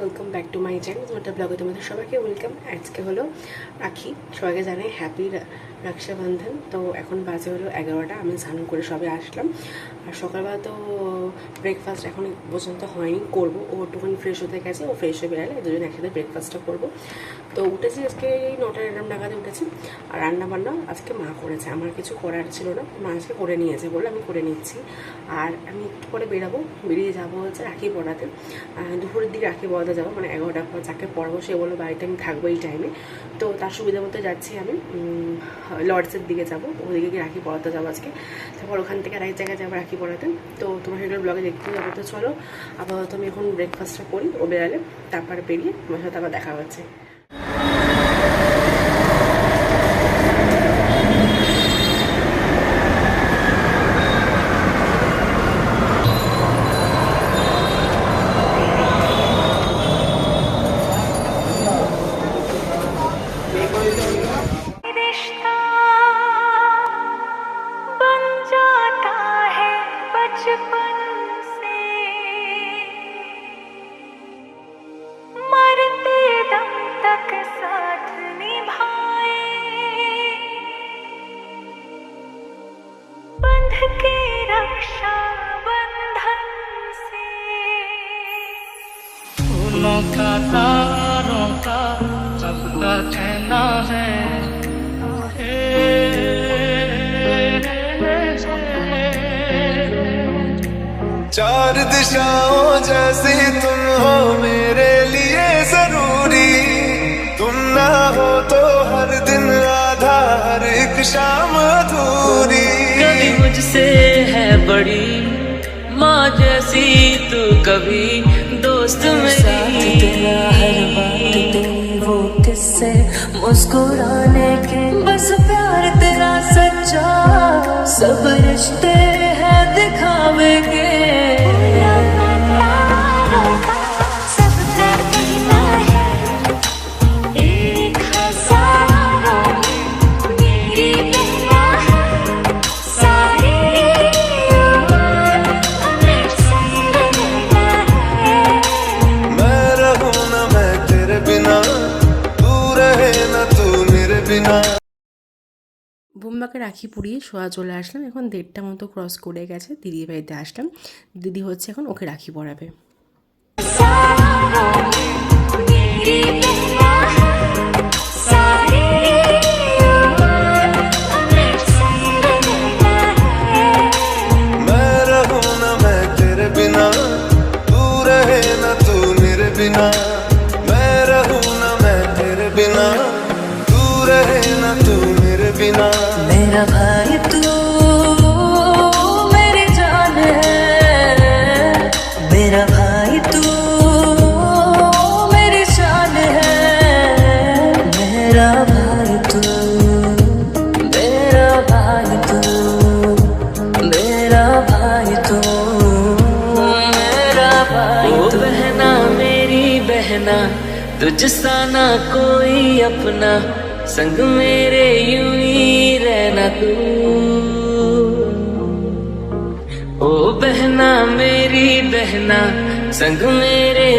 Welcome back to my channel তোমাদের ব্লগে তোমাদের সবাইকে ওয়েলকাম আজকে হলো রাখি। সবাইকে জানাই হ্যাপি রক্ষাবন্ধন। তো এখন বাজে হলো এগারোটা, আমি স্নান করে সবে আসলাম। আর সকালবেলা তো ব্রেকফাস্ট এখন পর্যন্ত হয়নি, করব। ও একটুখানি ফ্রেশ হতে গেছে, ও ফ্রেশ হয়ে বেড়ালে দুজন একসাথে ব্রেকফাস্টটা করব। তো উঠেছি আজকে এই নটা এরম নাগাদে উঠেছি। আর রান্না বান্না আজকে মা করেছে, আমার কিছু করার ছিল না। মা আজকে করে নিয়েছে বলে আমি করে নিচ্ছি। আর আমি একটু পরে বেরাবো, বেরিয়ে যাব হচ্ছে রাখি পড়াতে। দুপুরের দিকে রাখি পড়াতে যাব মানে এগারোটা পর যাকে পড়াবো, সে বলল বাড়িতে আমি থাকব এই টাইমে তো তার সুবিধা মতো যাচ্ছি আমি। লর্ডসের দিকে যাব, ওদিকে গিয়ে রাখি পড়াতে যাব আজকে। তারপর ওখান থেকে আরেক জায়গায় যাব রাখি পড়াতে। তো তোমার সেগুলো ব্লগে দেখতে যাব তো চলো, আপাতত আমি এখন ব্রেকফাস্টটা করি, ও বেড়ালে তারপরে বেরিয়ে তোমার সাথে আবার দেখা হচ্ছে। का सबका कहना है। चार दिशाओं जैसी तुम हो मेरे लिए ज़रूरी। तुम ना हो तो हर दिन आधा हर एक शाम अधूरी। कभी मुझसे है बड़ी माँ जैसी तू कभी दोस्त मेरी हर बात वो मुस्कुराने के बस प्यार तेरा सच्चा सब रिश्ते রাখি পুড়িয়ে শোয়া চলে আসলাম। এখন দেড়টা মতো ক্রস করে গেছে দিদি বাড়িতে আসলাম। দিদি হচ্ছে এখন ওকে রাখি পরাবে। तुझसा ना कोई अपना, संग मेरे यू ही रहना तू। ओ बहना मेरी बहना, संग मेरे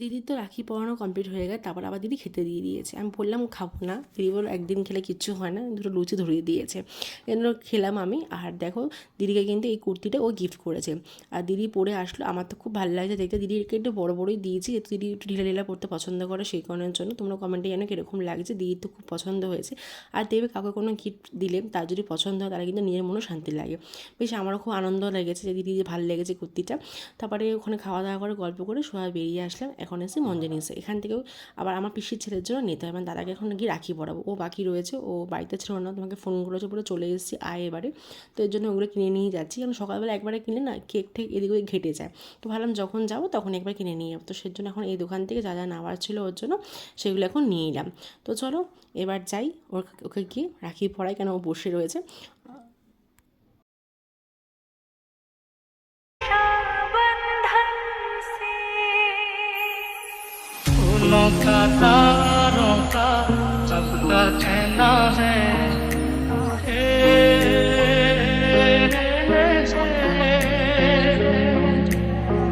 দিদির তো রাখি পরানো কমপ্লিট হয়ে গেছে, তারপর আবার দিদি খেতে দিয়ে দিয়েছে। আমি বললাম, খাব না। দিদি বলল, একদিন খেলে কিচ্ছু হয় না। দুটো লুচি ধরিয়ে দিয়েছে। এজন্য খেলাম আমি, আর দেখো, দিদিকে কিন্তু এই কুর্তিটা ও গিফট করেছে। আর দিদি পরে আসলো, আমার তো খুব ভালো লাগছে দেখতে। দিদিকে একটু বড় বড়ই দিয়েছি, যেহেতু দিদি একটু ঢিলা ঢিলা পড়তে পছন্দ করে সেই কারণের জন্য। তোমরা কমেন্টে জানো কীরকম লাগছে, দিদির তো খুব পছন্দ হয়েছে। আর দেবে কাউকে কোনো গিফট দিলে, তার যদি পছন্দ হয়, তাহলে কিন্তু নিজের মনেও শান্তি লাগে। বেশ, আমারও খুব আনন্দ লেগেছে যে দিদি ভালো লেগেছে কুর্তিটা। তারপরে ওখানে খাওয়া দাওয়া করে গল্প করে সবাই বেরিয়ে আসলাম। এখন এসে মঞ্জনি এসে এখান থেকেও আবার আমার পিসির ছেলের জন্য নিতে হয়। মানে দাদাকে এখন গিয়ে রাখি পড়াবো। ও বাকি রয়েছে। ও বাড়িতে ছিল না। তোমাকে ফোন করেছে পুরো চলে এসেছি। আয় এবারে। তো এর জন্য ওগুলো কিনে নিয়ে যাচ্ছি। কারণ সকালবেলা একবারে কিনে না কেক ঠেক এদিকে ওদিক ঘেটে যায়। তো ভাবলাম যখন যাব তখন একবার কিনে নিয়ে যাব। তো সেজন্য জন্য এখন এই দোকান থেকে যা যা নেওয়ার ছিল ওর জন্য সেগুলো এখন নিয়ে নিলাম তো চলো এবার যাই। ওর ওকে গিয়ে রাখি পড়াই কেন ও বসে রয়েছে। फूलों का तारों का सबका कहना है।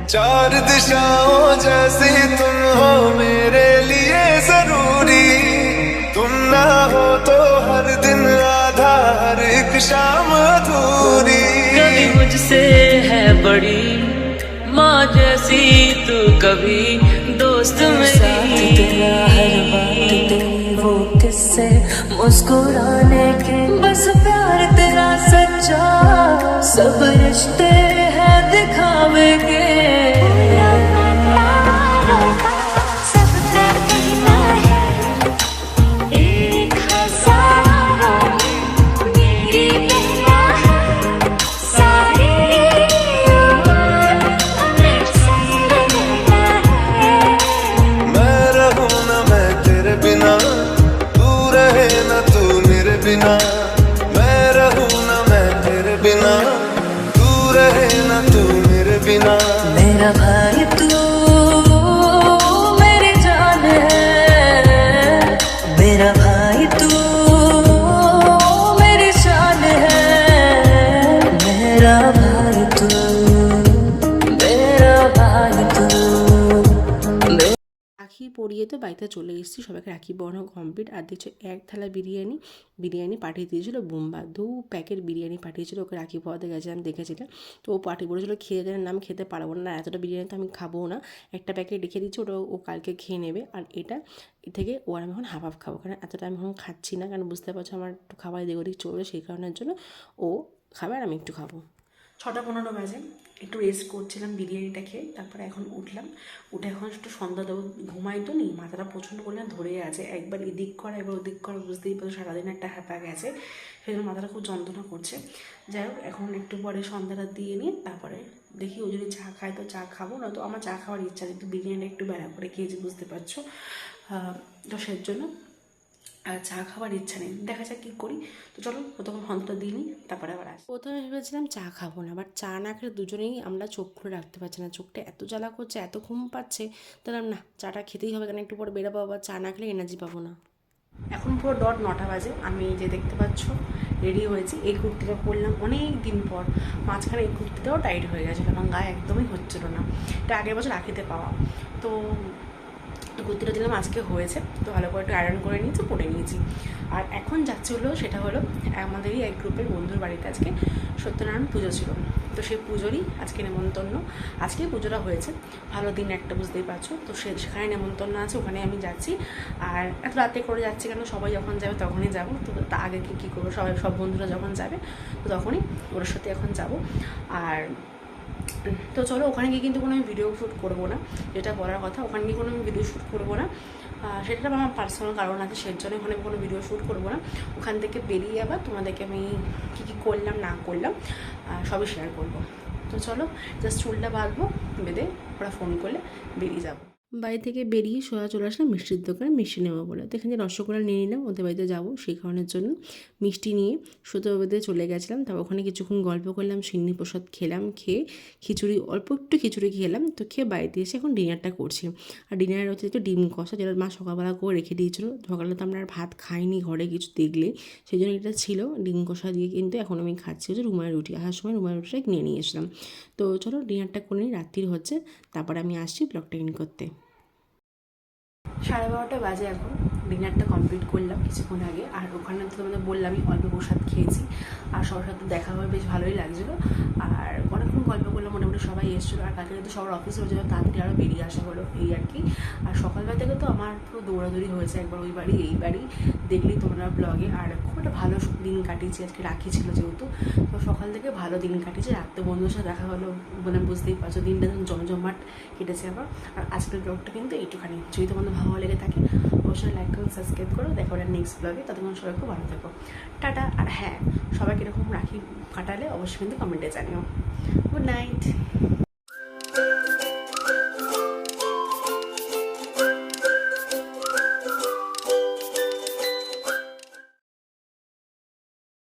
चार दिशाओं जैसी तुम हो मेरे लिए ज़रूरी। तुम ना हो तो हर दिन आधा हर एक शाम अधूरी। कभी मुझसे है बड़ी माँ जैसी तू कभी दोस्त मेरी। तेरा हर बात तेरी वो किस्से मुस्कुराने के। बस प्यार तेरा सच्चा। सब रिश्ते हैं दिखावे के। তো বাড়িতে চলে এসেছি। সবাইকে রাখি পরানো কমপ্লিট আর দেখছ, এক থালা বিরিয়ানি বিরিয়ানি পাঠিয়ে দিয়েছিলো বুম্বা। দু প্যাকেট বিরিয়ানি পাঠিয়েছিল, ওকে রাখি পরাতে গেছিলাম, দেখেছিলাম। তো ও পাঠিয়ে বলেছিলো, খেয়ে দেন নাম খেতে পারব না, এতটা বিরিয়ানি তো আমি খাব না। একটা প্যাকেট রেখে দিচ্ছি, ওটা ও কালকে খেয়ে নেবে। আর এটা থেকে ও আর আমি এখন হাফ হাফ খাব। কারণ এতটা আমি এখন খাচ্ছি না, কারণ বুঝতে পারছ আমার একটু খাবার এদিক ওদিক চলবে, সেই কারণের জন্য ও খাবে আর আমি একটু খাব। ছটা পনেরো বাজে। একটু রেস্ট করছিলাম, বিরিয়ানিটা খেয়ে, তারপরে এখন উঠলাম। উঠে এখন একটু সন্ধ্যা দেবো, ঘুমাই তো নেই, মাথাটা প্রচণ্ড পরিমাণ ধরে আছে। একবার এদিক করা, একবার ওদিক করা, বুঝতেই পারো সারাদিন একটা হ্যাপা গেছে। সেই জন্য মাথাটা খুব যন্ত্রণা করছে। যাই হোক, এখন একটু পরে সন্ধ্যাটা দিয়ে নিয়ে, তারপরে দেখি ও যদি চা খায় তো চা খাব না তো আমার চা খাওয়ার ইচ্ছা একটু বিরিয়ানিটা একটু বেড়া করে খেয়েছি, বুঝতে পারছ। তো সেই জন্য আর চা খাবার ইচ্ছা নেই। দেখা যাক কী করি। তো চলো প্রথম হন্তটা দিই নি, তারপরে আবার আসি। প্রথমে ভেবেছিলাম চা খাব না বাট চা না খেলে দুজনেই আমরা চোখ খুলে রাখতে পারছি না। চোখটা এত জ্বালা করছে এত ঘুম পাচ্ছে তাহলে না চাটা খেতেই হবে কারণ একটু পরে বেরোবো আবার চা না খেলে এনার্জি পাবো না। এখন পুরো ডট নটা বাজে আমি যে দেখতে পাচ্ছ রেডি হয়েছি। এই কুর্তিটা পরলাম অনেক দিন পর। মাঝখানে এই কুর্তিটাও টাইট হয়ে গেছিল আমার গায়ে একদমই হচ্ছিল না। এটা আগের বছর রাখিতে পাওয়া। তো কুর্তিটা দিলাম, আজকে হয়েছে। তো ভালো করে একটু আয়রন করে নিয়েছি, পরে নিয়েছি। আর এখন যাচ্ছে হলো, সেটা হলো আমাদেরই এক গ্রুপের বন্ধুর বাড়িতে আজকে সত্যনারায়ণ পুজো ছিল। তো সেই পুজোরই আজকে নেমন্তন্ন। আজকে পুজোটা হয়েছে। ভালো দিন একটা, বুঝতেই পারছ। তো সে, সেখানে নেমন্তন্ন আছে, ওখানে আমি যাচ্ছি। আর এত রাতে করে যাচ্ছি কেন? সবাই যখন যাবে তখনই যাব। তো তা আগে কি, কী করব? সবাই, সব বন্ধুরা যখন যাবে, তো তখনই ওর সাথে এখন যাব। আর তো চলো, ওখানে গিয়ে কিন্তু কোনো আমি ভিডিও শ্যুট করব না, যেটা বলার কথা, ওখানে গিয়ে কোনো আমি ভিডিও শ্যুট করব না। সেটা আমার পার্সোনাল কারণ আছে সেই জন্য ওখানে কোনো ভিডিও শ্যুট করব না। ওখান থেকে বেরিয়ে আবার তোমাদেরকে আমি কী কী করলাম, না করলাম সবই শেয়ার করব। তো চলো জাস্ট চুলটা বাঁধবো, বেঁধে ওরা ফোন করলে বেরিয়ে যাব। বাড়ি থেকে বেরিয়ে সোজা চলে আসলাম মিষ্টির দোকানে, মিষ্টি নেব বলে। তো এখানে রসগোল্লা নিয়ে নিলাম, ওদের বাড়িতে যাব সেই কারণের জন্য। মিষ্টি নিয়ে সুতো বেঁধে চলে গেছিলাম, তারপর ওখানে কিছুক্ষণ গল্প করলাম, সিন্নি প্রসাদ খেলাম, খেয়ে খিচুড়ি, অল্প একটু খিচুড়ি খেলাম, তো খেয়ে বাড়িতে এসে এখন ডিনারটা করছি। আর ডিনারের হচ্ছে একটু ডিম কষা, যেটা মা সকালবেলা করে রেখে দিয়েছিলো। সকালে তো আমরা আর ভাত খাইনি ঘরে কিছু দেখলে, সেই জন্য এটা ছিল ডিম কষা দিয়ে, কিন্তু এখন আমি খাচ্ছি হচ্ছে রুমায় রুটি। আসার সময় রুমায় রুটিটা নিয়ে নিয়ে এসলাম তো চলো ডিনারটা করে নিই, রাত্রির হচ্ছে, তারপর আমি আসছি ব্লগটা ইন করতে। সাড়ে বারোটা বাজে এখন। ডিনারটা কমপ্লিট করলাম কিছুক্ষণ আগে। আর ওখানে তো তোমাদের বললামই, অল্প প্রসাদ খেয়েছি। আর সবার সাথে দেখা হয়ে বেশ ভালোই লাগছিল। আর অনেকক্ষণ গল্প করলাম, মোটামুটি সবাই এসেছিল। আর কালকে তো সবার অফিস হয়েছিল তাড়াতাড়ি আরও বেরিয়ে আসা হলো, এই আর কি। আর সকালবেলা থেকে তো আমার পুরো দৌড়াদৌড়ি হয়েছে একবার ওই বাড়ি, এই বাড়ি। দেখলেই তোমরা ব্লগে আর খুব একটা ভালো দিন কাটিয়েছি, আজকে রাখি ছিল যেহেতু। তো সকাল থেকে ভালো দিন কাটিয়েছি। রাত্রে বন্ধুর সাথে দেখা হলো মানে বুঝতেই পারছ, দিনটা যখন জমজমাট কেটেছে আবার। আর আজকের ব্লগটা কিন্তু এইটুখানি যদি তোমাদের ভালো লেগে থাকে, অবশ্যই লাইক করুন সাবস্ক্রাইব করো। দেখো নেক্সট ব্লগে ততক্ষণ সবাই খুব ভালো থাকো। টাটা। আর হ্যাঁ সবাই কীরকম রাখি কাটালে অবশ্যই কিন্তু কমেন্টে জানিও। Good night